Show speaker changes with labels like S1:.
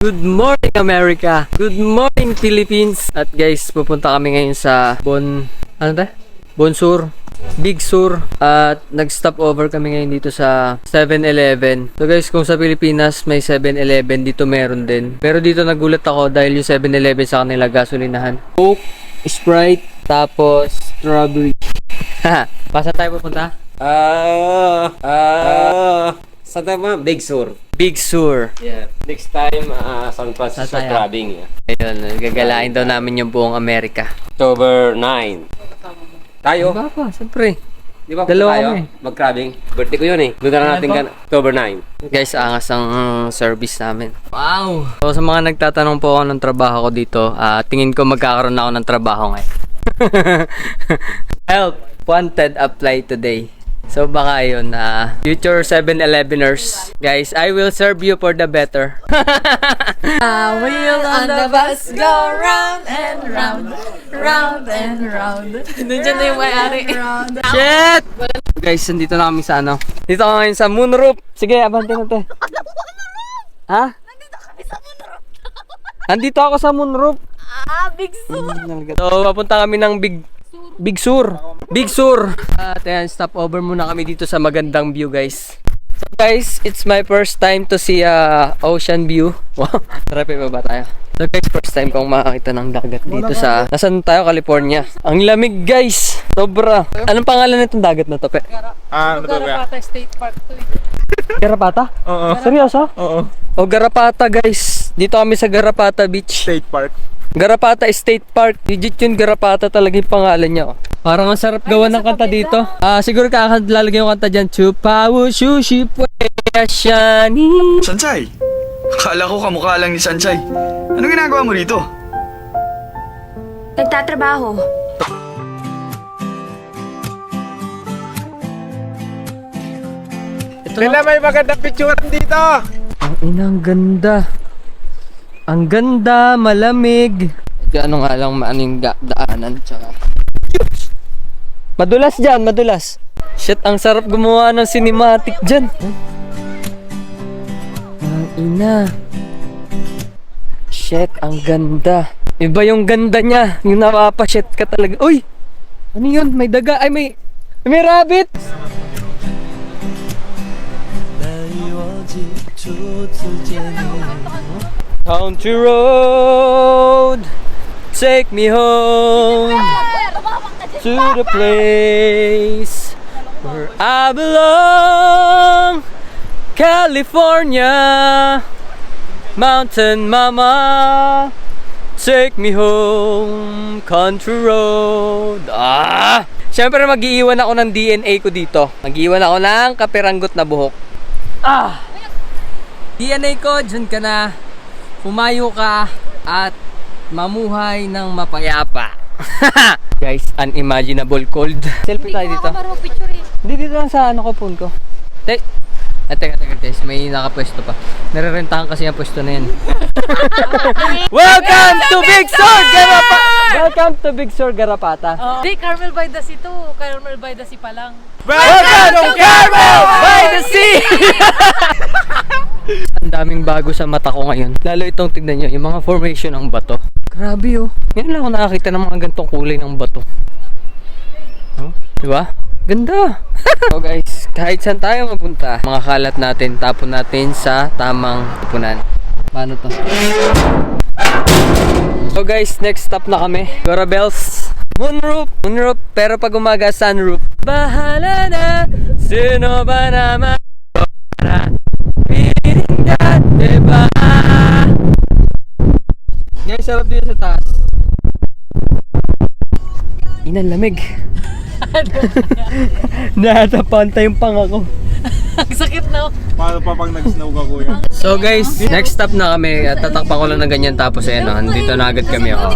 S1: Good morning America! Good morning Philippines! At guys, pupunta kami ngayon sa Bon... Ano ba? Bon Sur. Big Sur. At nag-stop over kami ngayon dito sa 7-Eleven. So guys, kung sa Pilipinas may 7-Eleven, dito meron din. Pero dito nagulat ako dahil yung 7-Eleven sa kanila gasolinahan. Coke, Sprite, tapos strawberry. Pasa tayo pupunta?
S2: Ah, ah, sa tama, Big Sur.
S1: Big Sur.
S2: Yeah. Next time, uh, San Francisco
S1: Sasaya.
S2: Clubbing. Yeah.
S1: Ayun, gagalain daw namin yung buong Amerika.
S2: October 9. Tayo?
S1: Diba pa, siyempre.
S2: Di ba
S1: Dalawa
S2: tayo?
S1: kami.
S2: Mag-clubbing. Birthday ko yun eh. Doon na natin
S1: Ano
S2: kan October 9.
S1: Guys, angas ang mm, service namin. Wow! So sa mga nagtatanong po ako ng trabaho ko dito, ah, tingin ko magkakaroon ako ng trabaho ngayon. Help! Wanted apply today. So baka yun, ah, future 7-Eleveners. Guys, I will serve you for the better.
S3: wheel on the bus go round and round, round and round. Nandiyan na yung may-ari.
S1: Shit! Guys, nandito na kami sa ano. Dito ako ngayon sa moonroof. Sige, abante na te. Ha? Nandito ako sa moonroof.
S3: Ah, big.
S1: So, papunta kami ng Big Big Sur. Big Sur. At ayan, stop over muna kami dito sa magandang view, guys. So, guys, it's my first time to see a ocean view. Wow, trapin ba ba tayo? So, guys, first time kong makakita ng dagat dito sa... Nasaan tayo, California? Ang lamig, guys! Sobra. Anong pangalan nitong dagat na to, pe?
S4: Ah, ano to?
S3: Garapata State Park to eh.
S1: Garapata?
S4: Oo.
S1: Seryoso?
S4: Oo.
S1: O, Garapata, guys. Dito kami sa Garapata Beach.
S4: State Park.
S1: Garapata State Park. Legit yun, Garapata talaga yung pangalan niya. oh. Parang ang sarap gawa ng kanta dito. Ah, siguro kakadlalagay yung kanta dyan. Chupawu sushi puya shani.
S5: Sansay! Akala ko kamukha lang ni Sansay. Ano ginagawa mo rito?
S6: Nagtatrabaho.
S1: Ito
S4: Kailan may magandang picture dito?
S1: Ang inang ganda. Ang ganda, malamig. Ano nga lang ano yung ga- daanan tsaka. Madulas dyan, madulas. Shit, ang sarap gumawa ng cinematic dyan. Ang ina. Shit, ang ganda. Iba yung ganda niya. Yung napapashit ka talaga. Uy! Ano yun? May daga. Ay, may... May rabbit! Country road, take me home to the place where I belong. California, mountain mama, take me home, country road. Ah! Siyempre mag-iiwan ako ng DNA ko dito. Mag-iiwan ako ng kapiranggot na buhok. Ah! DNA ko, dyan ka na. Pumayo ka at mamuhay ng mapayapa. Guys, unimaginable cold. Selfie tayo dito. Hindi dito lang sa ano ko phone ko. Te Ah, teka, teka guys, may nakapwesto pa. Narerentahan kasi ang pwesto na yan. Welcome to Big Sur Garapata! Welcome to Big Sur Garapata.
S3: Hindi, Carmel by the Sea to. Carmel by the Sea pa lang.
S1: Welcome to Carmel by the Sea! Ang daming bago sa mata ko ngayon. Lalo itong tignan nyo, yung mga formation ng bato. Grabe oh. Ngayon lang ako nakakita ng mga gantong kulay ng bato. Oh, di ba? Ganda! so guys, kahit saan tayo mapunta, mga kalat natin, tapon natin sa tamang punan. Paano to? So guys, next stop na kami. Gora Bells. Moonroof. Moonroof, pero pag umaga, sunroof. Bahala na, sino ba naman para piling ka, diba? Guys, sarap dito sa taas. Inang lamig. Natapanta yung panga ko.
S3: Ang sakit na.
S4: Paano pa pag nag-snow ka kuya?
S1: So guys, next stop na kami. At tatakpan ko lang ng ganyan tapos ayan, oh, nandito na agad kami. Oh.